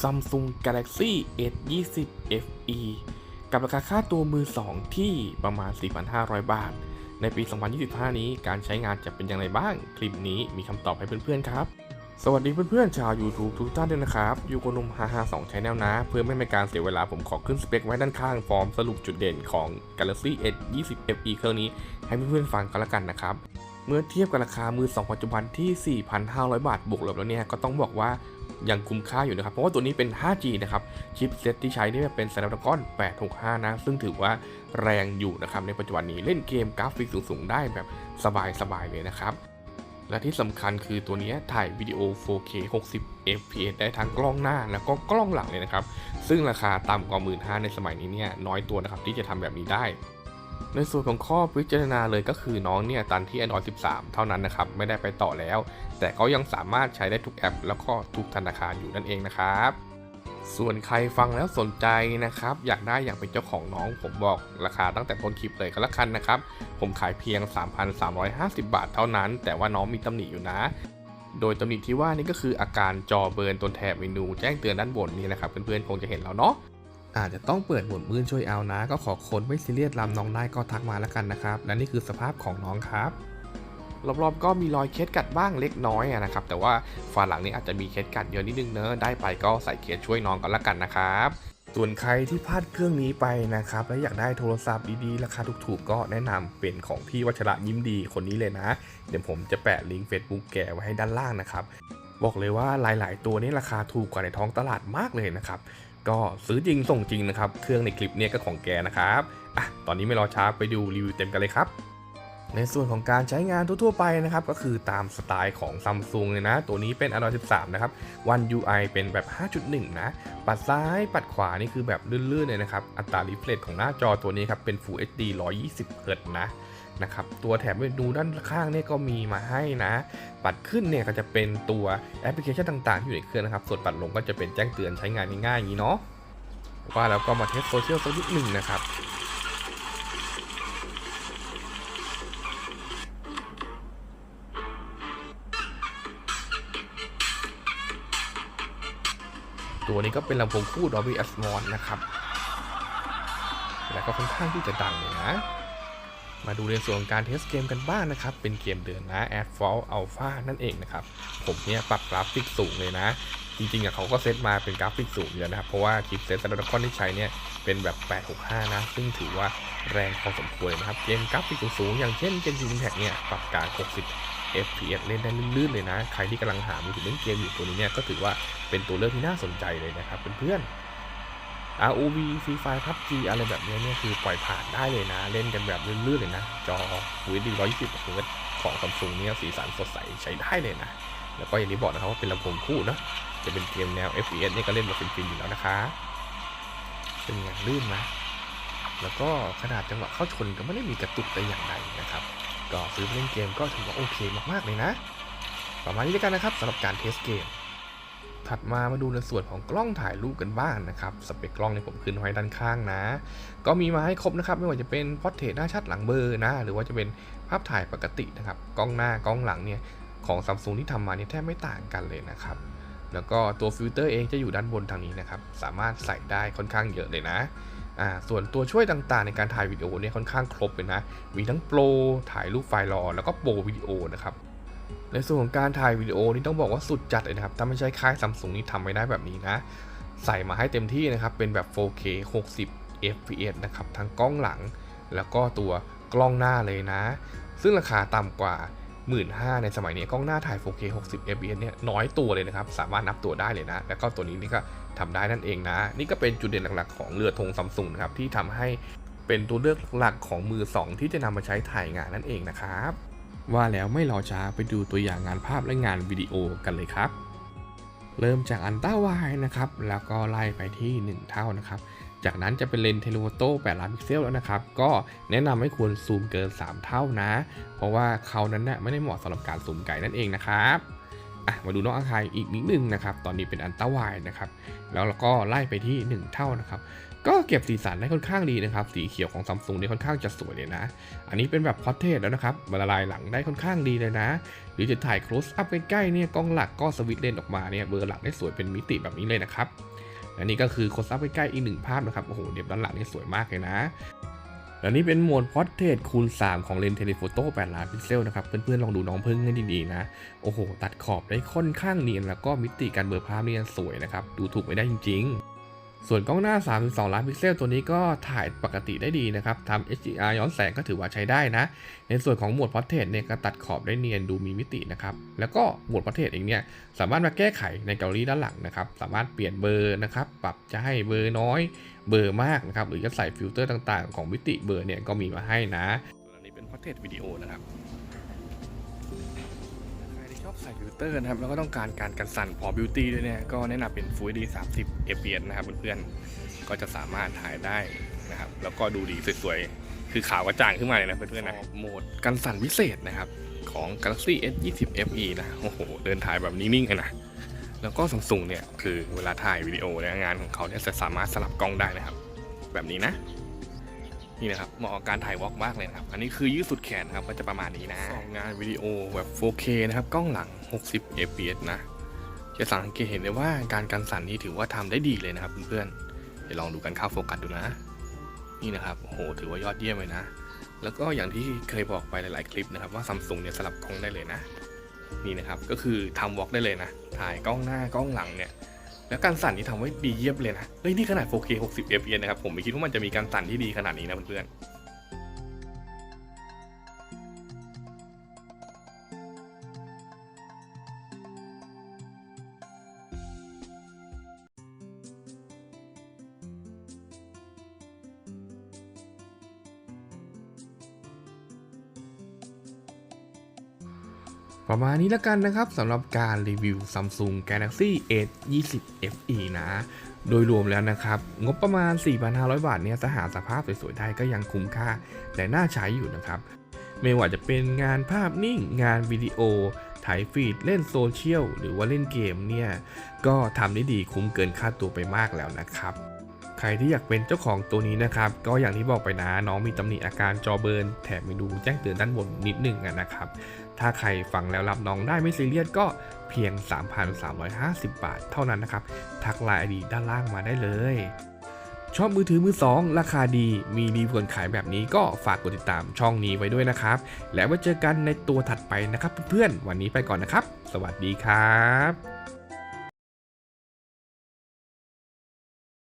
Samsung Galaxy S20 FE กับราคาค่าตัวมือ 2 ที่ประมาณ 4,500 บาท ในปี 2025 นี้การใช้งานจะเป็นอย่างไรบ้าง คลิปนี้มีคำตอบให้เพื่อนๆครับ สวัสดีเพื่อนๆ ชาว YouTube ทุกท่านด้วยนะครับ อยู่กับนุ่ม552 Channel นะ เพื่อไม่เป็นการเสียเวลาผมขอขึ้นสเปคไว้ด้านข้างฟอร์มสรุปจุดเด่นของ Galaxy S20 FE เครื่องนี้ให้เพื่อนๆฟังกันละกันนะครับเมื่อเทียบกับราคามือ 2 ปัจจุบันที่ 4,500 บาทบวกลบแล้วเนี่ย ก็ต้องบอกว่า ยังคุ้มค่าอยู่นะครับ เพราะว่าตัวนี้เป็น 5G นะครับ ชิปเซตที่ใช้นี่เป็น Snapdragon 865 นะ ซึ่งถือว่าแรงอยู่นะครับ ในปัจจุบันนี้เล่นเกมกราฟิกสูงๆ ได้แบบสบายๆ เลยนะครับ และที่สำคัญคือตัวนี้ถ่ายวิดีโอ 4K 60 fps ได้ทั้งกล้องหน้าแล้วก็กล้องหลังเลยนะครับ ซึ่งราคาต่ำกว่า 15,000ในสมัยนี้เนี่ยน้อยตัวนะครับที่จะทำแบบนี้ได้ ในส่วนของข้อพิจารณาเลยก็คือน้องเนี่ยตันที่ Android 13 เท่านั้นนะครับ ไม่ได้ไปต่อแล้ว แต่ก็ยังสามารถใช้ได้ทุกแอป แล้วก็ทุกธนาคารอยู่นั่นเองนะครับ ส่วนใครฟังแล้วสนใจนะครับ อยากได้อยากเป็นเจ้าของน้อง ผมบอกราคาตั้งแต่ต้นคลิปเลยก็แล้วกันนะครับ ผมขายเพียง 3,350 บาทเท่านั้น แต่ว่าน้องมีตำหนิอยู่นะโดยตำหนิที่ว่านี่ก็คืออาการจอเบิร์นตัวแถบเมนูแจ้งเตือนด้านบนนี่นะครับเพื่อนๆคงจะเห็นแล้วเนาะ อาจจะต้องเปิดหมดมืดช่วยเอานะ ก็ขอคนไม่ซีเรียสลำน้องได้ก็ทักมาแล้วกันนะครับ และนี่คือสภาพของน้องครับ รอบๆก็มีรอยเคสกัดบ้างเล็กน้อยนะครับ แต่ว่าฝาหลังนี้อาจจะมีเคสกัดเยอะนิดนึงเนอะได้ไปก็ใส่เคสช่วยน้องกันละกันนะครับส่วนใครที่พลาดเครื่องนี้ไปนะครับ และอยากได้โทรศัพท์ดีๆ ราคาถูกๆ ก็แนะนำเป็นของพี่วัชระยิ้มดีคนนี้เลยนะ เดี๋ยวผมจะแปะลิงก์ Facebook แกไว้ให้ด้านล่างนะครับ บอกเลยว่าหลายๆ ตัวนี้ราคาถูกกว่าในท้องตลาดมากเลยนะครับ ก็ซื้อจริงส่งจริงนะครับ เครื่องในคลิปเนี้ก็ของแกนะครับอะตอนนี้ไม่รอช้าไปดูรีวิวเต็มกันเลยครับในส่วนของการใช้งานทั่วๆไปนะครับ ก็คือตามสไตล์ของ Samsung เลยนะ ตัวนี้เป็น Android 13 นะครับ One UI เป็นแบบ 5.1 นะ ปัดซ้ายปัดขวานี่คือแบบลื่นๆเลยนะครับ อัตรา refresh ของหน้าจอตัวนี้ครับ เป็น Full HD 120 Hz นะ นะครับตัวแถบเมนูด้านข้างเนี่ยก็มีมาให้นะปัดขึ้นเนี่ยก็จะเป็นตัวแอปพลิเคชันต่างๆ ที่อยู่ในเครื่องนะครับ ส่วนปัดลงก็จะเป็นแจ้งเตือนใช้งานง่ายๆอย่างนี้เนาะว่าแล้วก็มาเทสโซเชียลสักนิดหนึ่งนะครับตัวนี้ก็เป็นลำโพงคู่ Dolby Atmos นะครับ แล้วก็ค่อนข้างที่จะดังเลยนะ มาดูในส่วนการเทสเกมกันบ้างนะครับ เป็นเกมเดินนะ Adfall Alpha นั่นเองนะครับ ผมเนี่ยปรับกราฟิกสูงเลยนะ จริงๆอะเขาก็เซตมาเป็นกราฟิกสูงอยู่นะครับ เพราะว่าชิปเซต Snapdragon ที่ใช้เนี่ยเป็นแบบ 865 นะ ซึ่งถือว่าแรงพอสมควรนะครับ เกมกราฟิกสูงๆอย่างเช่น Genshin Impact เนี่ยปรับการ 60 FPS เล่นได้ลื่นๆเลยนะ ใครที่กำลังหามือถือเล่นเกมอยู่ตัวนี้เนี่ยก็ถือว่าเป็นตัวเลือกที่น่าสนใจเลยนะครับเพื่อนๆ ROV Free Fire PUBG อะไรแบบนี้เนี่ยคือปล่อยผ่านได้เลยนะ เล่นกันแบบลื่นๆเลยนะ จอ Full HD 120 Hz ของ Samsung เนี่ยสีสันสดใสใช้ได้เลยนะ แล้วก็อย่างที่บอกนะครับว่าเป็นลำโพงคู่เนอะจะเป็นเกมแนว FPS เนี่ยก็เล่นมาฟินๆอยู่แล้วนะคะเป็นไงลื่นนะ แล้วก็ขนาดจังหวะเข้าชนก็ไม่ได้มีกระตุกแต่อย่างใดนะครับ ก็ซื้อเล่นเกมก็ถือว่าโอเคมากๆเลยนะ ประมาณนี้แล้วกันนะครับสำหรับการเทสเกม ถัดมามาดูในส่วนของกล้องถ่ายรูปกันบ้างนะครับ สเปคกล้องเนี่ยผมขึ้นไว้ด้านข้างนะ ก็มีมาให้ครบนะครับ ไม่ว่าจะเป็นพอร์เทรตหน้าชัดหลังเบอร์นะ หรือว่าจะเป็นภาพถ่ายปกตินะครับ กล้องหน้ากล้องหลังเนี่ยของซัมซุงที่ทำมาเนี่ยแทบไม่ต่างกันเลยนะครับ แล้วก็ตัวฟิลเตอร์เองจะอยู่ด้านบนทางนี้นะครับ สามารถใส่ได้ค่อนข้างเยอะเลยนะอ่าส่วนตัวช่วยต่างๆ ในการถ่ายวิดีโอเนี่ยค่อนข้างครบเลยนะ มีทั้งโปรถ่ายรูปไฟล์รอ แล้วก็โปรวิดีโอนะครับ ในส่วนของการถ่ายวิดีโอนี่ต้องบอกว่าสุดจัดเลยนะครับ ถ้าไม่ใช่ค่ายซัมซุงนี่ทำไม่ได้แบบนี้นะ ใส่มาให้เต็มที่นะครับ เป็นแบบ 4K 60 fps นะครับ ทั้งกล้องหลัง แล้วก็ตัวกล้องหน้าเลยนะ ซึ่งราคาต่ำกว่า 15,000ในสมัยนี้กล้องหน้าถ่าย 4K 60 fps เนี่ยน้อยตัวเลยนะครับ สามารถนับตัวได้เลยนะ แล้วก็ตัวนี้นี่ก็ทำได้นั่นเองนะ นี่ก็เป็นจุดเด่นหลักๆของเรือธงซัมซุงนะครับที่ทำให้เป็นตัวเลือกหลักของมือ 2 ที่จะนำมาใช้ถ่ายงานนั่นเองนะครับ ว่าแล้วไม่รอช้าไปดูตัวอย่างงานภาพและงานวิดีโอกันเลยครับ เริ่มจากอันต้าไวนะครับ แล้วก็ไล่ไปที่ 1 เท่านะครับจากนั้นจะเป็นเลนส์เทเลโฟโต้8ล้านพิกเซลแล้วนะครับ ก็แนะนำให้ควรซูมเกิน 3 เท่านะ เพราะว่าเขานั้นเนี่ยไม่ได้เหมาะสำหรับการซูมไกลนั่นเองนะครับอะมาดูน้องอาคายอีกนิดนึงนะครับ ตอนนี้เป็นอันต้าไวนะครับ แล้วเราก็ไล่ไปที่ 1 เท่านะครับ ก็เก็บสีสันได้ค่อนข้างดีนะครับ สีเขียวของซัมซุงนี่ค่อนข้างจะสวยเลยนะ อันนี้เป็นแบบพอร์เทรตแล้วนะครับละลายหลังได้ค่อนข้างดีเลยนะ หรือจะถ่าย close up ใกล้ๆเนี่ยกล้องหลักก็สวิตเลนออกมาเนี่ยเบอร์หลักได้สวยเป็นมิติแบบนี้เลยนะครับและนี่ก็คือ close up ใกล้ๆอีกหนึ่งภาพนะครับ โอ้โหเดี๋ยวด้านหลังนี่สวยมากเลยนะและนี่เป็นโหมด Portrait คูณ 3 ของเลนส์เทเลโฟโต้8ล้านพิกเซลนะครับ เพื่อนๆ ลองดูน้องพึ่งให้ดีๆนะ โอ้โห ตัดขอบได้ค่อนข้างเนียน แล้วก็มิติการเบลอภาพนี่สวยนะครับ ดูถูกไม่ได้จริง ๆ ส่วนกล้องหน้า 32 ล้านพิกเซลตัวนี้ก็ถ่ายปกติได้ดีนะครับทำ HDR ย้อนแสงก็ถือว่าใช้ได้นะ ในส่วนของโหมด Portrait เนี่ยก็ตัดขอบได้เนียนดูมีมิตินะครับ แล้วก็โหมด Portrait เองเนี่ยสามารถมาแก้ไขในแกลเลอรี่ด้านหลังนะครับ สามารถเปลี่ยนเบอร์นะครับ ปรับจะให้เบอร์น้อย เบอร์มากนะครับ หรือจะใส่ฟิลเตอร์ต่างๆ ของมิติเบอร์เนี่ยก็มีมาให้นะส่วนอันนี้เป็น Portrait วิดีโอนะครับ อบใส่ฟิลเตอร์นะครับแล้วก็ต้องการการกันสั่นพอบิวตี้ด้วยเนี่ยก็แนะนำเป็น Full HD 30 fps นะครับเพื่อนๆก็จะสามารถถ่ายได้นะครับแล้วก็ดูดีสวยๆ คือขาวกระจ่างขึ้นมาเลยนะเพื่อนๆนะโหมดกันสั่นพิเศษนะครับของ Galaxy S 2 0 FE นะโอ้โหเดินถ่ายแบบนิ่งๆเลยนะแล้วก็ซัมซุงเนี่ยคือเวลาถ่ายวิดีโอเนี่ยงานของเขาเนี่ยจะสามารถสลับกล้องได้นะครับ แบบนี้นะ นี่นะครับเหมาะกับการถ่ายวอล์กมากเลยนะครับ อันนี้คือยืดสุดแขนครับก็จะประมาณนี้นะงานวิดีโอแบบ 4K นะครับกล้องหลัง 60 fps นะ จะสังเกตเห็นได้ว่าการกันสั่นนี่ถือว่าทำได้ดีเลยนะครับเพื่อนๆเดี๋ยวลองดูกันค่าโฟกัสดูนะ นี่นะครับโอ้โหถือว่ายอดเยี่ยมเลยนะ แล้วก็อย่างที่เคยบอกไปหลายๆคลิปนะครับว่าซัมซุงเนี่ยสลับกล้องได้เลยนะ นี่นะครับก็คือทำวอล์กได้เลยนะ ถ่ายกล้องหน้ากล้องหลังเนี่ย แล้วการสั่นนี่ทำไว้ดีเยี่ยมเลยนะ เฮ้ย นี่ขนาด 4K 60 fps นะครับ ผมไม่คิดว่ามันจะมีการสั่นที่ดีขนาดนี้นะเพื่อนๆ ประมาณนี้แล้วกันนะครับสำหรับการรีวิว Samsung Galaxy S 20 FE นะ โดยรวมแล้วนะครับ งบประมาณ 4,500 บาทเนี่ยถ้าหาสภาพสวยๆได้ก็ยังคุ้มค่า และน่าใช้อยู่นะครับ ไม่ว่าจะเป็นงานภาพนิ่ง งานวิดีโอ ถ่ายฟีด เล่นโซเชียล หรือว่าเล่นเกมเนี่ย ก็ทำได้ดีคุ้มเกินค่าตัวไปมากแล้วนะครับใครที่อยากเป็นเจ้าของตัวนี้นะครับ ก็อย่างที่บอกไปนะน้องมีตำหนิอาการจอเบิร์นแถมมีดูแจ้งเตือนด้านบนนิดนึงอะนะครับ ถ้าใครฟังแล้วรับน้องได้ไม่ซีเรียสก็เพียง 3,350 บาทเท่านั้นนะครับ ทักไลน์อดีด้านล่างมาได้เลยชอบมือถือมือ 2 ราคาดี มีรีวิวขายแบบนี้ก็ฝากกดติดตามช่องนี้ไว้ด้วยนะครับ แล้วไว้เจอกันในตัวถัดไปนะครับ เพื่อนๆวันนี้ไปก่อนนะครับ สวัสดีครับ